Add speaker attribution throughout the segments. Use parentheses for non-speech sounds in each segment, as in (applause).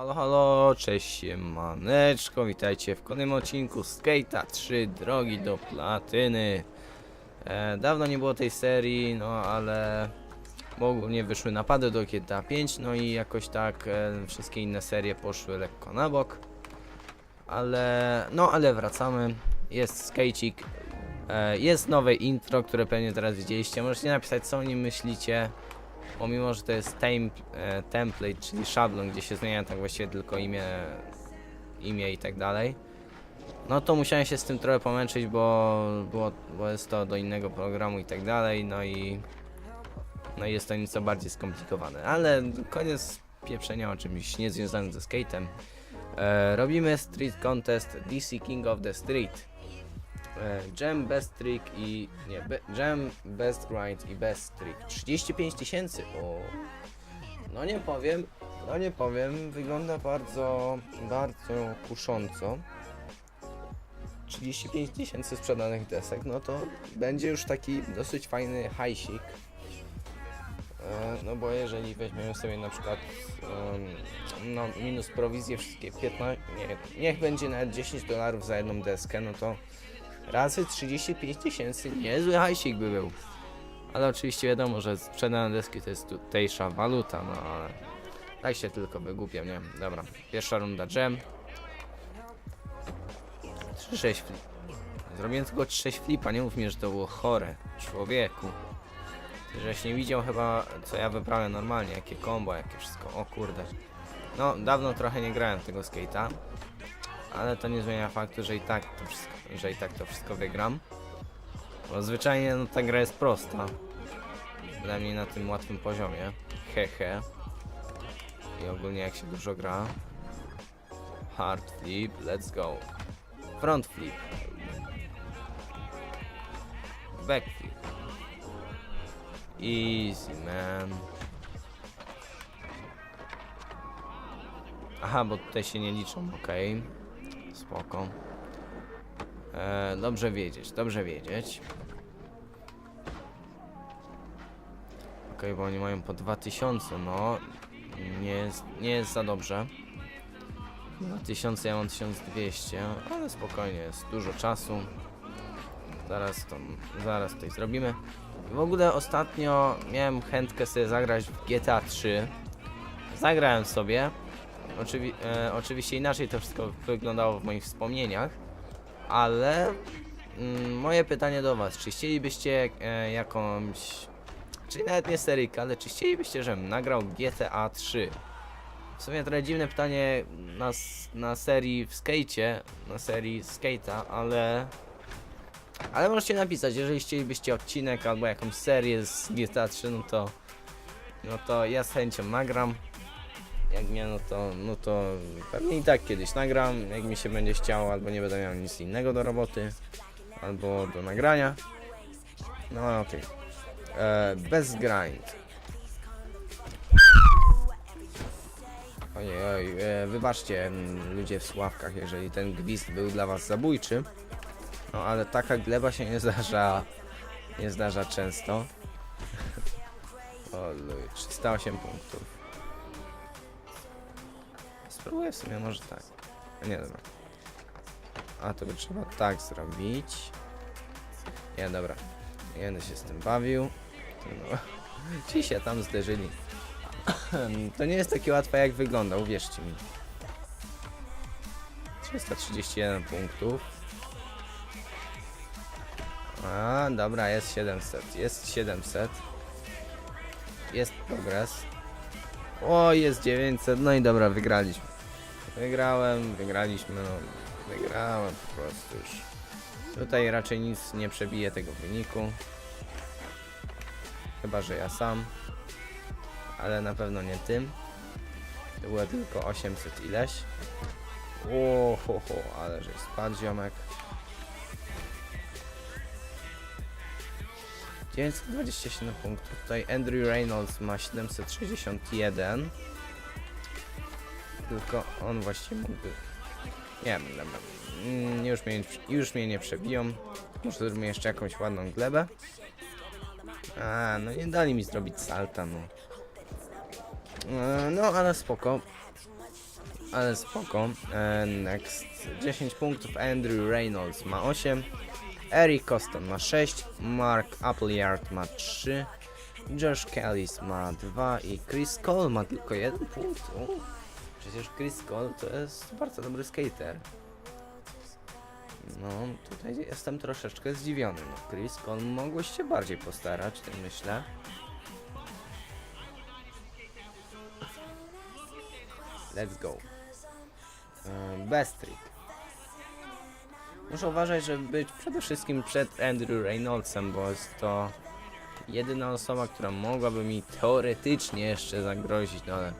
Speaker 1: Halo, halo, cześć siemaneczko, witajcie w kolejnym odcinku Skate'a 3 Drogi do Platyny. E, dawno nie było tej serii, no ale ogólnie wyszły napady do GTA 5, no i jakoś tak e, wszystkie inne serie poszły lekko na bok. Ale, no ale wracamy, jest Skate'ik, e, jest nowe intro, które pewnie teraz widzieliście, możecie napisać co o nim myślicie. Pomimo, że to jest tem, e, template, czyli szablon, gdzie się zmienia tak właściwie tylko imię, imię i tak dalej. No to musiałem się z tym trochę pomęczyć, bo, było, bo jest to do innego programu i tak dalej, no i no jest to nieco bardziej skomplikowane, ale koniec pieprzenia o czymś niezwiązanym ze skatem. E, robimy Street Contest DC King of the Street. E, Jam Best Trick i. Nie, be, Jam Best Grind i Best Trick. 35 tysięcy. O. No nie powiem, no nie powiem, wygląda bardzo, bardzo kusząco. 35 tysięcy sprzedanych desek, no to będzie już taki dosyć fajny hajsik. E, No bo jeżeli weźmiemy sobie na przykład no, minus prowizję wszystkie 15, nie, niech będzie nawet 10 dolarów za jedną deskę, no to razy 35 tysięcy, niezły hajsik by był. Ale oczywiście wiadomo, że sprzedane deski to jest tutejsza waluta, no ale tak się tylko wygłupiam, nie? Dobra, pierwsza runda jam. 3-6 flip. Zrobiłem tylko 6 flipa, nie mów mi, że to było chore. Człowieku. Ty żeś nie widział chyba, co ja wyprawiam normalnie, jakie combo, jakie wszystko. O kurde. No, dawno trochę nie grałem tego skate'a. Ale to nie zmienia faktu, że i tak to wszystko, że i tak to wszystko wygram. Bo zwyczajnie no, ta gra jest prosta. Dla mnie na tym łatwym poziomie. Hehe. I ogólnie jak się dużo gra. Hard flip, let's go. Front flip. Back flip. Easy man. Aha, bo tutaj się nie liczą, okej. Spoko. E, dobrze wiedzieć, dobrze wiedzieć. Okej, bo oni mają po 2000, no. Nie jest, nie jest za dobrze. 2000, ja mam 1200, ale spokojnie, jest dużo czasu. Zaraz to, zaraz to zrobimy. W ogóle ostatnio miałem chętkę sobie zagrać w GTA 3. Zagrałem sobie. Oczywi e, oczywiście inaczej to wszystko wyglądało w moich wspomnieniach, ale mm, moje pytanie do Was, czy chcielibyście e, jakąś, czyli nawet nie seryjkę, ale czy chcielibyście, żebym nagrał GTA 3? W sumie trochę dziwne pytanie na, na serii w skate, na serii skate'a, ale ale możecie napisać, jeżeli chcielibyście odcinek albo jakąś serię z GTA 3, no to no to ja z chęcią nagram. Jak nie, no to, no to pewnie i tak kiedyś nagram, jak mi się będzie chciało, albo nie będę miał nic innego do roboty, albo do nagrania. No okej. E, Bez grind. Ojej, oj, e, wybaczcie ludzie w Sławkach, jeżeli ten gwizd był dla was zabójczy. No ale taka gleba się nie zdarza, nie zdarza często. (laughs) O luj, 308 punktów. Spróbuję w sumie może tak. A Nie dobra. A to by trzeba tak zrobić. Nie dobra. Nie będę się z tym bawił. No. (laughs) Ci się tam zderzyli. (clears throat) To nie jest takie łatwe jak wygląda, uwierzcie mi. 331 punktów. A, dobra, jest 700. Jest 700. Jest progres. O, jest 900. No i dobra, wygraliśmy. Wygrałem, wygraliśmy, no. Wygrałem po prostu już. Tutaj raczej nic nie przebije tego wyniku. Chyba, że ja sam. Ale na pewno nie tym. To było tylko 800 ileś. O, ho, ho, ale że spadł ziomek. 927 punktów. Tutaj Andrew Reynolds ma 761. Tylko on właściwie. Nie wiem, dobra. Mm, Już mnie, już mnie nie przebiją. Może zrobimy jeszcze jakąś ładną glebę. A, no nie dali mi zrobić salta, no. E, No, ale spoko. ale spoko. E, next. 10 punktów Andrew Reynolds ma 8. Eric Coston ma 6. Mark Appleyard ma 3. Josh Kellis ma 2 i Chris Cole ma tylko 1 punkt. U, przecież Chris Cole to jest bardzo dobry skater. No, tutaj jestem troszeczkę zdziwiony. No, Chris Cole mogłeś się bardziej postarać, tak myślę. Let's go. Yy, Best trick. Muszę uważać, żeby być przede wszystkim przed Andrew Reynoldsem, bo jest to jedyna osoba, która mogłaby mi teoretycznie jeszcze zagrozić, no ale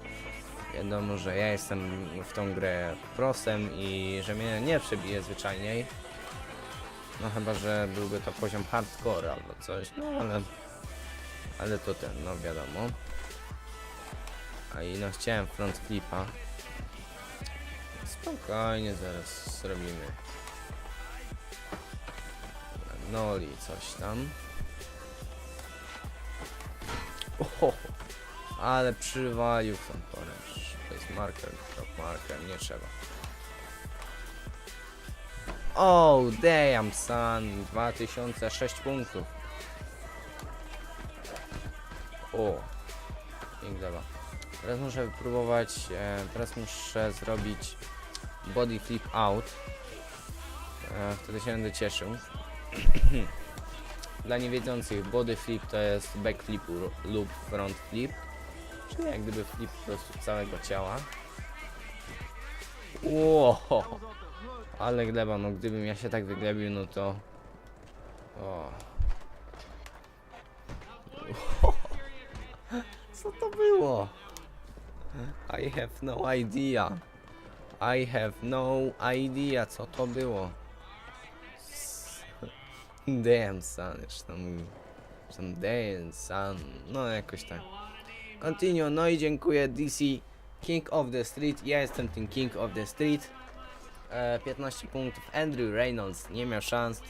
Speaker 1: wiadomo, że ja jestem w tą grę prosem i że mnie nie przebije zwyczajniej. No chyba, że byłby to poziom hardcore albo coś, no ale... Ale to ten, no wiadomo. A i no chciałem front flipa. Spokojnie, zaraz zrobimy. Noli coś tam. Oho, ale przywalił jest marker, drop marker, nie trzeba. Oh, damn son, 2006 punktów. O, piękna. Teraz muszę wypróbować, e, teraz muszę zrobić body flip out. E, wtedy się będę cieszył. (clears throat) Dla niewiedzących, body flip to jest backflip ru- lub front flip. Czyli jak gdyby flip po prostu całego ciała. Ło, ale gleba, no gdybym ja się tak wyglebił, no to... O. (laughs) Co to było? I have no idea. I have no idea, co to było. (laughs) Damn son, czy tam, tam damn son, no jakoś tak. Continue, no i dziękuję DC, King of the Street, ja jestem tym King of the Street. E, 15 punktów, Andrew Reynolds. Nie miał szans,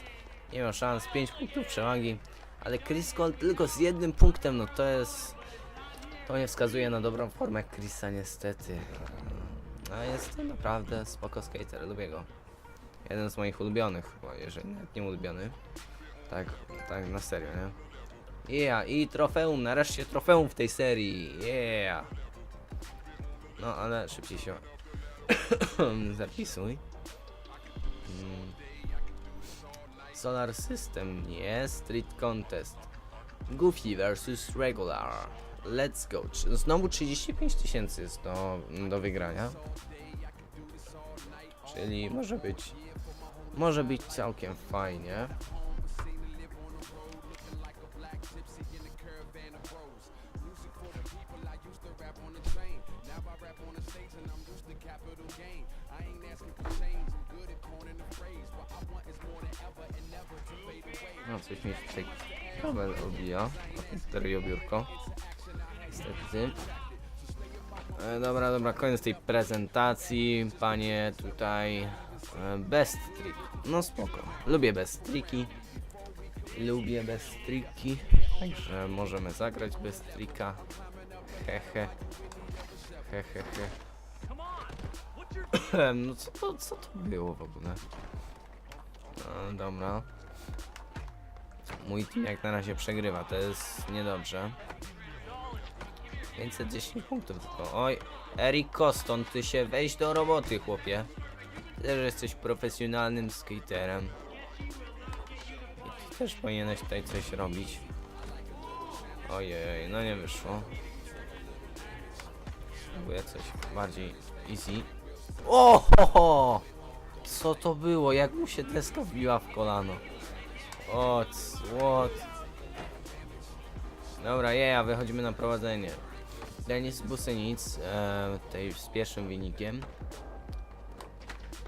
Speaker 1: nie miał szans, 5 punktów przewagi, ale Chris Cole tylko z jednym punktem, no to jest, to nie wskazuje na dobrą formę Chrisa niestety. A jest naprawdę spoko skater, lubię go. Jeden z moich ulubionych, jeżeli nawet nie ulubiony. Tak, tak na serio, nie? Yeah, i trofeum, nareszcie trofeum w tej serii, yeah! No, ale szybciej się (coughs) zapisuj. Mm. Solar System, nie, Street Contest. Goofy vs Regular. Let's go. Znowu 35 tysięcy jest do, do wygrania. Czyli może być. Może być całkiem fajnie. No coś mi tutaj kabel obija. Komputer biurko. Niestety. E, dobra, dobra, koniec tej prezentacji. Panie tutaj. E, best trick. No spoko. Lubię best tricki. Lubię best tricki. Także możemy zagrać bez tricka. Hehe. Hehehe. No co to, co to było w ogóle? No, dobra. Mój team jak na razie przegrywa, to jest niedobrze. 510 punktów tylko. Oj, Eric Coston, ty się weź do roboty, chłopie. Ty też jesteś profesjonalnym skaterem. I ty też powinieneś tutaj coś robić. Ojej, no nie wyszło. Spróbuję coś bardziej easy. O! Co to było? Jak mu się deska wbiła w kolano? O, what? Dobra, ja, wychodzimy na prowadzenie. Denis Busynic, e, tutaj z pierwszym wynikiem.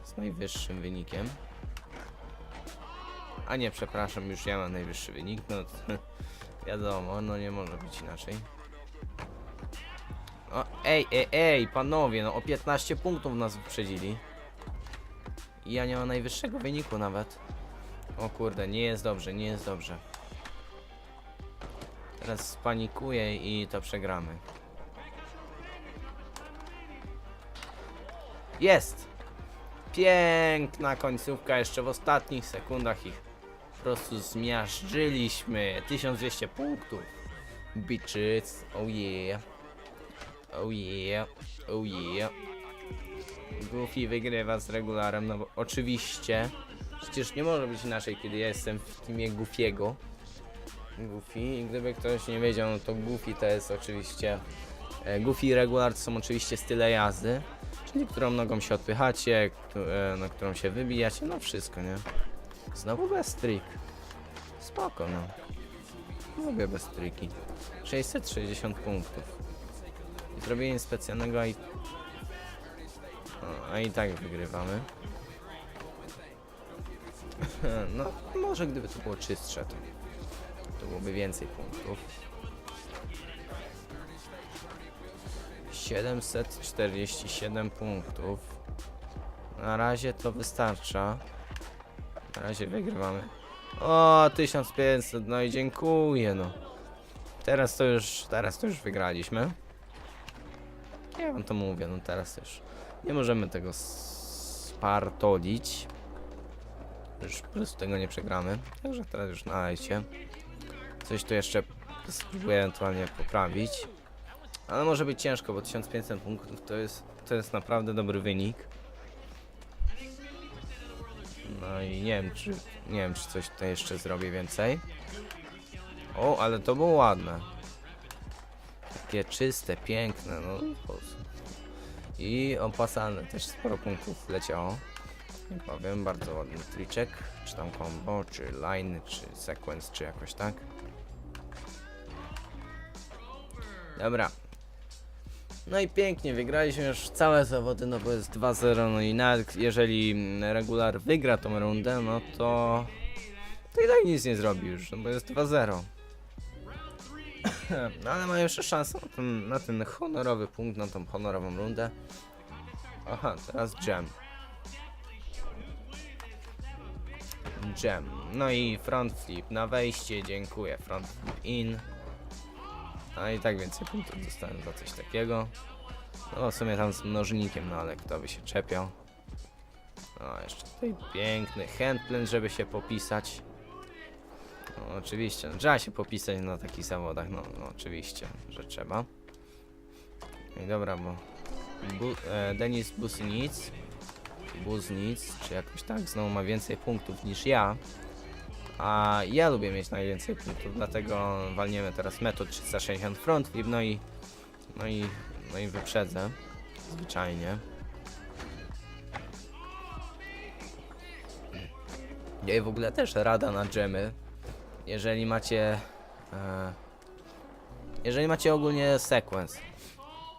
Speaker 1: Z najwyższym wynikiem. A nie, przepraszam, już ja mam najwyższy wynik, no (laughs) wiadomo, no nie może być inaczej. O, ej, ej, ej, panowie, no o 15 punktów nas wyprzedzili. Ja nie mam najwyższego wyniku nawet. O kurde, nie jest dobrze, nie jest dobrze. Teraz spanikuję i to przegramy. Jest! Piękna końcówka, jeszcze w ostatnich sekundach ich po prostu zmiażdżyliśmy. 1200 punktów. Bitches, oh yeah. Oh yeah, oh yeah. Goofy wygrywa z regularem, no bo oczywiście. Przecież nie może być inaczej, kiedy ja jestem w teamie Goofiego. Goofy i gdyby ktoś nie wiedział, no to Goofy to jest oczywiście... e, Goofy i regular to są oczywiście style jazdy. Czyli którą nogą się odpychacie, e, na którą się wybijacie, no wszystko, nie? Znowu bez trik. Spoko, no. Lubię bez triki. 660 punktów. I zrobienie specjalnego, i... A i tak wygrywamy. (laughs) No, może gdyby to było czystsze, to, to byłoby więcej punktów. 747 punktów. Na razie to wystarcza. Na razie wygrywamy. O, 1500, no i dziękuję, no. Teraz to już, teraz to już wygraliśmy. Ja wam to mówię, no teraz już nie możemy tego spartolić. Już po prostu tego nie przegramy. Także teraz już nalejcie. Coś tu jeszcze spróbuję ewentualnie poprawić. Ale może być ciężko, bo 1500 punktów to jest, to jest naprawdę dobry wynik. No i nie wiem, czy nie wiem, czy coś tutaj jeszcze zrobię więcej. O, ale to było ładne. Takie czyste, piękne, no. I opasane też sporo punktów leciało. Nie powiem, bardzo ładny triczek, czy tam combo, czy line, czy sequence, czy jakoś tak. Dobra. No i pięknie, wygraliśmy już całe zawody, no bo jest 2-0, no i nawet jeżeli regular wygra tą rundę, no to... To i tak nic nie zrobi już, no bo jest 2-0. No ale ma jeszcze szansę na ten, na ten honorowy punkt, na tą honorową rundę. Aha, teraz jam. Jam. No i front flip na wejście, dziękuję. Front flip in. A i tak więcej punktów dostałem za coś takiego. No w sumie tam z mnożnikiem, no ale kto by się czepiał. No jeszcze tutaj piękny handplan, żeby się popisać. No oczywiście, no, trzeba się popisać na takich zawodach, no, no oczywiście, że trzeba. No i dobra, bo Bu e, Denis Busnic, Busnic, czy jakoś tak, znowu ma więcej punktów niż ja. A ja lubię mieć najwięcej punktów, dlatego walniemy teraz metod 360 front flip, no i no i no i wyprzedzę zwyczajnie. I w ogóle też rada na dżemy. Jeżeli macie e, jeżeli macie ogólnie sequence.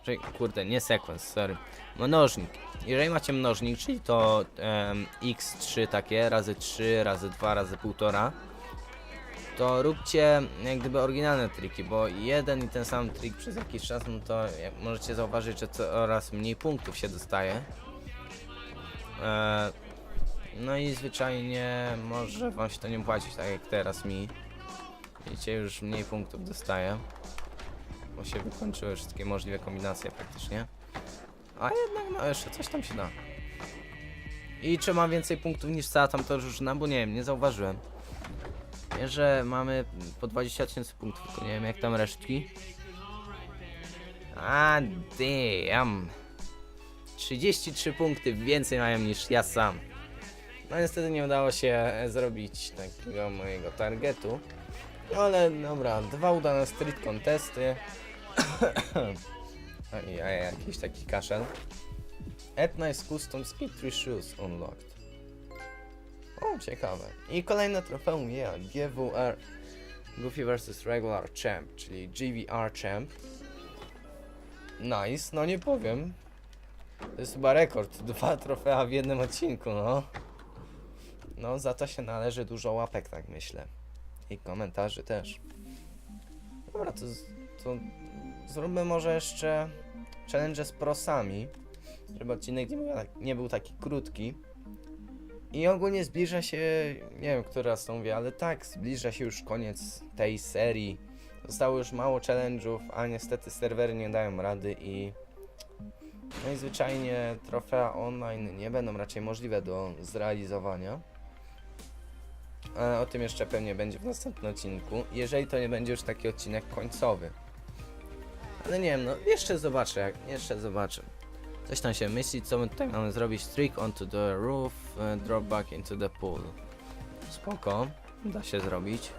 Speaker 1: Czyli, kurde, nie sequence, sorry. Mnożnik. Jeżeli macie mnożnik, czyli to em, x3 takie, razy 3, razy 2, razy 1,5, to róbcie jak gdyby oryginalne triki, bo jeden i ten sam trik przez jakiś czas, no to możecie zauważyć, że coraz mniej punktów się dostaje. E, no i zwyczajnie może wam się to nie płacić, tak jak teraz mi. Widzicie, już mniej punktów dostaję. Bo się wykończyły wszystkie możliwe kombinacje praktycznie. A jednak no jeszcze coś tam się da. I czy mam więcej punktów niż cała tamta drużyna? Bo nie wiem, nie zauważyłem. Wiem, że mamy po 20 tysięcy punktów, tylko nie wiem jak tam resztki. A damn. 33 punkty więcej mają niż ja sam. No niestety nie udało się e, zrobić takiego mojego targetu. Ale dobra, dwa udane street contesty. A (coughs) i a, jakiś taki kaszel. At Nice Custom Speed 3 Shoes Unlocked. O, ciekawe. I kolejne trofeum, yeah, GWR Goofy vs Regular Champ, czyli GVR Champ. Nice, no nie powiem. To jest chyba rekord, dwa trofea w jednym odcinku, no. No, za to się należy dużo łapek, tak myślę. I komentarzy też. Dobra, to, z- to zróbmy może jeszcze challenge z prosami, żeby odcinek nie był, tak- nie był taki krótki. I ogólnie zbliża się, nie wiem, który raz to mówię, ale tak, zbliża się już koniec tej serii. Zostało już mało challenge'ów, a niestety serwery nie dają rady i No i zwyczajnie trofea online nie będą raczej możliwe do zrealizowania. Ale o tym jeszcze pewnie będzie w następnym odcinku, jeżeli to nie będzie już taki odcinek końcowy. Ale nie wiem, no jeszcze zobaczę, jak, jeszcze zobaczę. Coś tam się myśli, co my tutaj mamy zrobić. Trick onto the roof, e, drop back into the pool. Spoko, da się zrobić.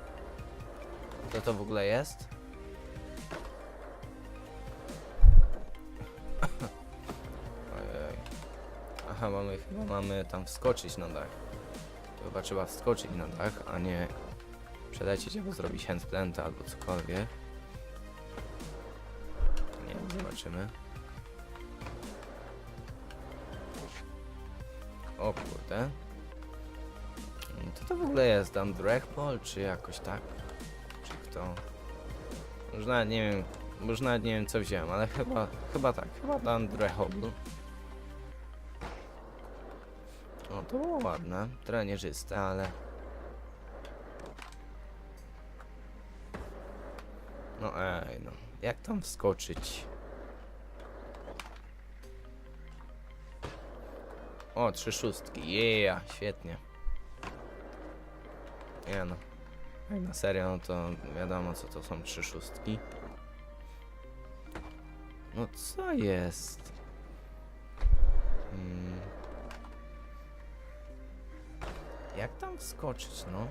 Speaker 1: Co to w ogóle jest? (coughs) Ojej. Aha, mamy, chyba mamy tam wskoczyć na dach. Chyba trzeba wskoczyć na dach, a nie przelecieć albo zrobić handplanta albo cokolwiek. Nie wiem, zobaczymy. O kurde. Co to w ogóle jest? Tam Dragpol, czy jakoś tak? Czy kto? Już nawet nie wiem, już nawet nie wiem co wziąłem, ale chyba, chyba tak, chyba tam Drehobl. O, to było ładne, trochę nieczyste, ale... No ej, no, jak tam wskoczyć? O, trzy szóstki, yeah, świetnie. Nie no, jak na serio, no to wiadomo co to są trzy szóstki. No co jest? Hmm. Jak tam wskoczyć, no?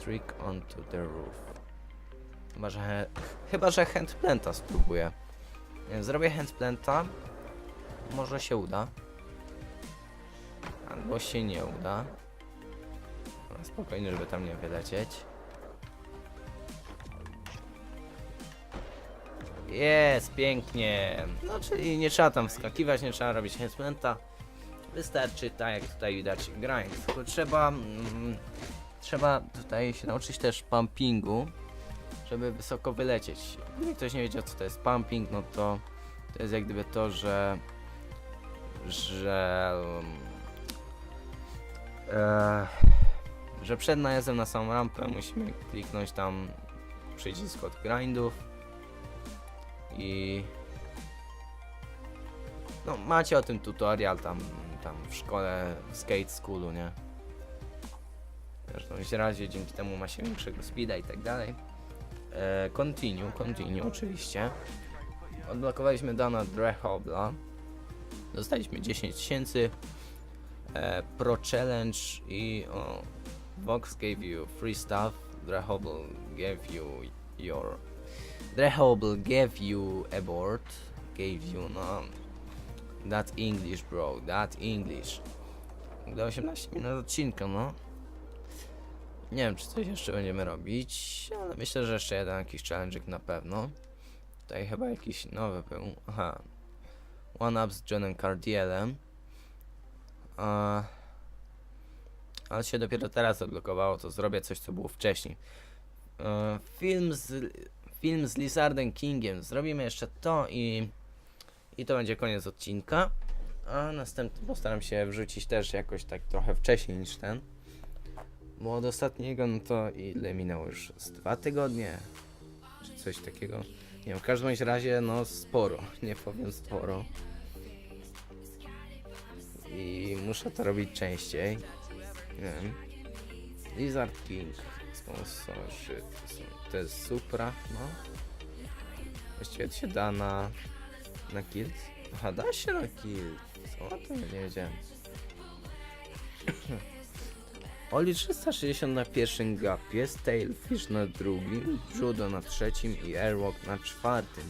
Speaker 1: Trick onto the roof. Chyba, że, chyba, że handplanta spróbuję. Zrobię handplanta. Może się uda. Albo się nie uda. No, Spokojnie, żeby tam nie wylecieć. Jest, pięknie. No, czyli nie trzeba tam wskakiwać, nie trzeba robić handplanta. Wystarczy, tak jak tutaj widać, grind. Tylko trzeba, mm, trzeba tutaj się nauczyć też pumpingu, żeby wysoko wylecieć. Gdyby ktoś nie wiedział, co to jest pumping, no to to jest jak gdyby to, że że e, że przed najazdem na samą rampę musimy kliknąć tam przycisk od grindów i no macie o tym tutorial tam, tam w szkole w skate schoolu, nie? W każdym razie dzięki temu ma się większego speeda i tak dalej. E, continue, continue oczywiście. Odblokowaliśmy Dana Drehobla. Dostaliśmy 10 tysięcy. E, Pro Challenge i o, Vox gave you free stuff. Drehobl gave you your Drehobl gave you a board. Gave you no That English bro, that English. Do 18 minut odcinka, no. Nie wiem, czy coś jeszcze będziemy robić, ale myślę, że jeszcze jeden jakiś challenge'ik na pewno. Tutaj chyba jakiś nowy był. Aha. One Up z Johnem Cardielem. A... Ale się dopiero teraz odblokowało, to zrobię coś, co było wcześniej. E, film z, film z Lizardem Kingiem. Zrobimy jeszcze to i, i to będzie koniec odcinka. A następny postaram się wrzucić też jakoś tak trochę wcześniej niż ten. Bo od ostatniego, no to ile minęło już? Z dwa tygodnie? Czy coś takiego? Nie wiem, w każdym razie, no sporo. (laughs) Nie powiem sporo. I muszę to robić częściej. Nie wiem. Lizard King. Sponsorship. To jest Supra, no. Właściwie to się da na... Na kilt? Aha, da się na kilt. Co? To ja nie wiedziałem. (clears throat) Oli 360 na pierwszym gapie, Stalefish na drugim, Judo na trzecim i Airwalk na czwartym.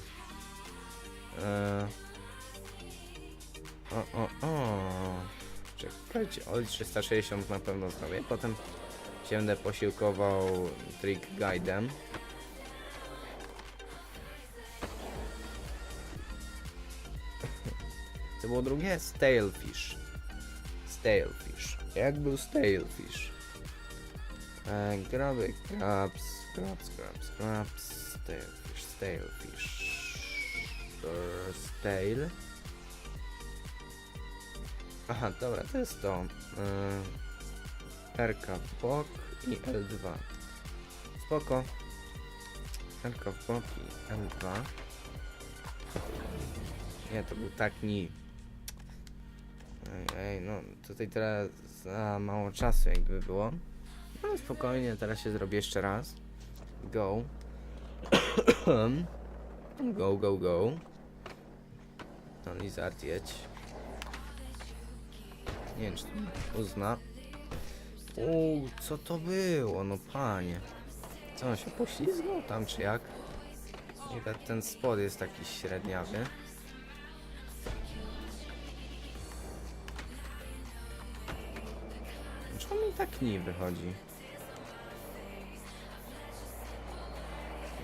Speaker 1: Eee... O, o, o. Czekajcie, Oli 360 na pewno zrobię, potem się będę posiłkował Trick Guidem. Było drugie? Stalefish. Stalefish. Jak był Stalefish? E, graby, grabs, grabs, grabs, grabs, stalefish, stalefish. Stale. Aha, dobra, to jest to. E, RK bok i L2. Spoko. RK bok i L2. Nie, to był takni. Ej, ej, no tutaj teraz za mało czasu jakby było. No spokojnie, teraz się zrobię jeszcze raz. Go. (coughs) go, go, go. No Lizard jedź. Nie wiem, czy uzna. Uuu, co to było? No panie. Co on się poślizgnął tam, czy jak? I ten spod jest taki średniawy. Tak nie wychodzi?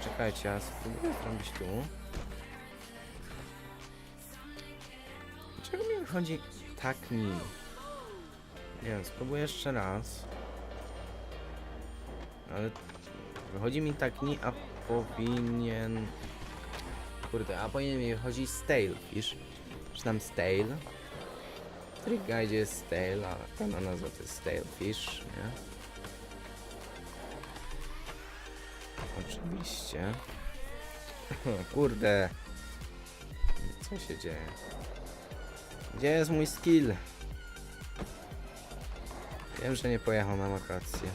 Speaker 1: Czekajcie, ja spróbuję zrobić tu. Dlaczego mi wychodzi tak mi? Nie wiem, spróbuję jeszcze raz. Ale wychodzi mi tak ni, a powinien... Kurde, a powinien mi wychodzić stale, wiesz? Czy stale? Trick Guide jest stale, a pełna nazwa to jest stale fish, nie? Oczywiście. (laughs) Kurde. Co się dzieje? Gdzie jest mój skill? Wiem, że nie pojechał na wakacje.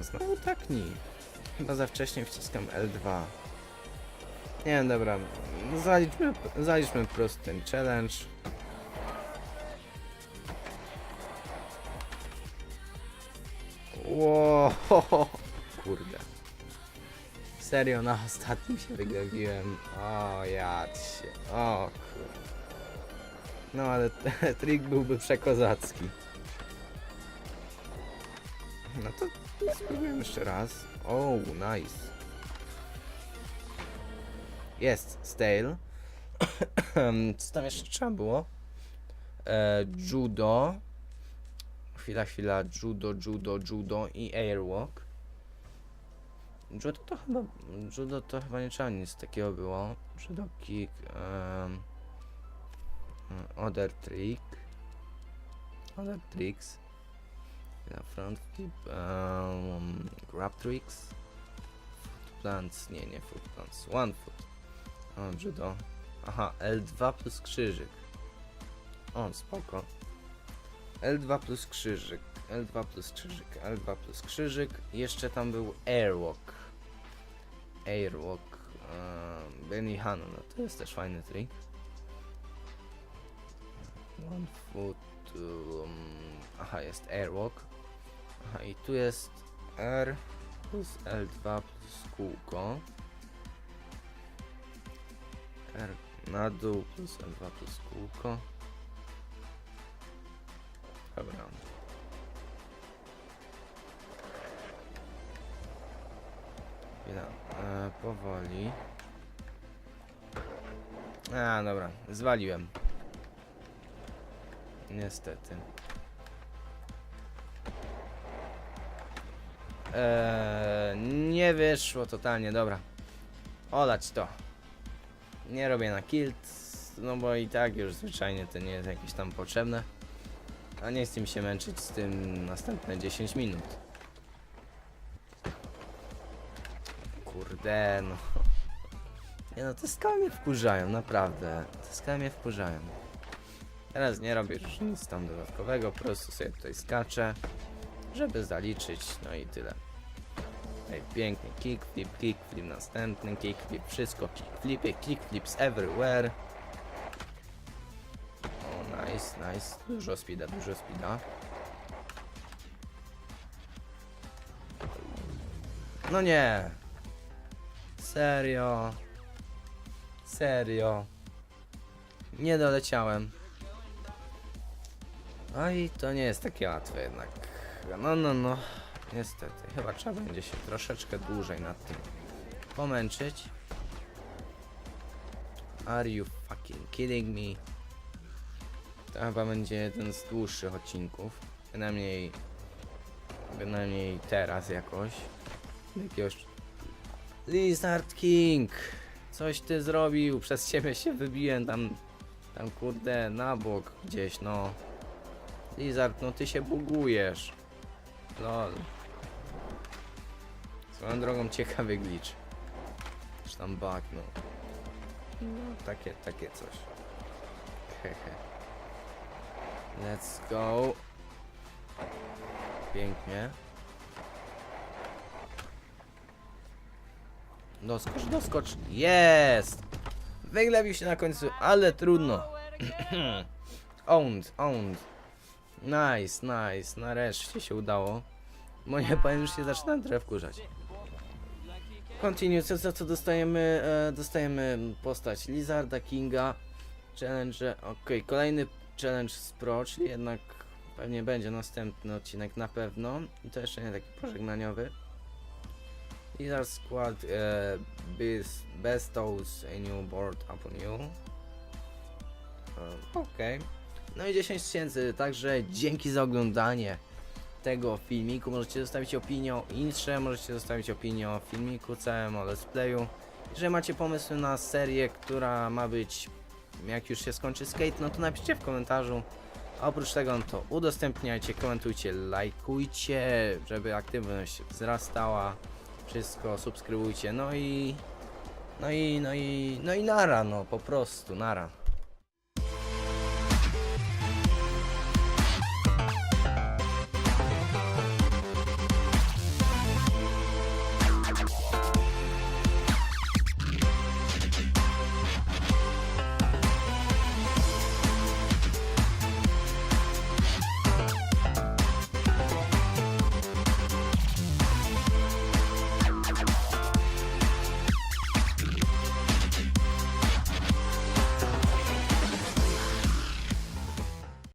Speaker 1: Znowu tak nie. Chyba za wcześnie wciskam L2. Nie dobra. Zaliczmy, zaliczmy po prostu ten challenge. Wow, kurde. Serio, na ostatnim się wygawiłem. O, jadź się. O, kurde. No, ale trik byłby przekozacki. No to spróbujemy jeszcze raz. O, nice. Jest, stale. (coughs) Co tam jeszcze trzeba było? E, judo. Chwila, chwila. Judo, judo, judo i airwalk. Judo to chyba... Judo to chyba nie trzeba nic takiego było. Judo kick. Um, other trick. Other tricks. Na front flip. Um, grab tricks. Foot plants. Nie, nie foot plants. One foot. O, judo. Aha, L2 plus krzyżyk. O, spoko. L2 plus krzyżyk. L2 plus krzyżyk. L2 plus krzyżyk. Jeszcze tam był airwalk. Airwalk. Um, Benny Hanno. No to jest też fajny trik. One foot. Um, aha, jest airwalk. Aha, i tu jest R plus L2 plus kółko. R na dół plus L2 plus kółko. Dobra. Chwila, e, powoli. A, dobra, zwaliłem. Niestety. Eee, nie wyszło totalnie, dobra. Olać to. Nie robię na kilt, no bo i tak już zwyczajnie to nie jest jakieś tam potrzebne. A nie chcę mi się męczyć z tym następne 10 minut. Kurde, no. Nie no, te skały mnie wkurzają, naprawdę. Te skały mnie wkurzają. Teraz nie robię już nic tam dodatkowego, po prostu sobie tutaj skaczę, żeby zaliczyć, no i tyle. Ej, pięknie, kickflip, kickflip, następny kickflip, wszystko kickflipy, kickflips everywhere. O, nice, nice, dużo speeda, dużo speeda. No nie. Serio. Serio. Nie doleciałem. No i to nie jest takie łatwe jednak. No, no, no. Niestety. Chyba trzeba będzie się troszeczkę dłużej nad tym pomęczyć. Are you fucking kidding me? To chyba będzie jeden z dłuższych odcinków. Bynajmniej... Bynajmniej teraz jakoś. Jakiegoś... Lizard King! Coś ty zrobił, przez ciebie się wybiłem tam... Tam kurde, na bok gdzieś, no. Lizard, no ty się bugujesz. Lol. Swoją drogą ciekawy glitch. czy tam bagno. No, takie, takie coś. Hehe. Let's go. Pięknie. Doskocz, doskocz. Jest! Wyglebił się na końcu, ale trudno. (clears throat) owned, owned. Nice, nice. Nareszcie się udało. Bo nie powiem, już się zaczynam trochę wkurzać. Continue, co, za co dostajemy? E, dostajemy postać Lizarda, Kinga, challenge, okej, kolejny challenge z Pro, czyli jednak pewnie będzie następny odcinek na pewno i to jeszcze nie taki pożegnaniowy. Lizard Squad e, bes- bestows a new board upon you. E, Okej. No i 10 tysięcy, także dzięki za oglądanie tego filmiku. Możecie zostawić opinię o intrze, możecie zostawić opinię o filmiku całym, o let's playu. Jeżeli macie pomysły na serię, która ma być jak już się skończy skate, no to napiszcie w komentarzu. A oprócz tego no to udostępniajcie, komentujcie, lajkujcie, żeby aktywność wzrastała. Wszystko subskrybujcie, no i no i no i no i nara, no po prostu nara.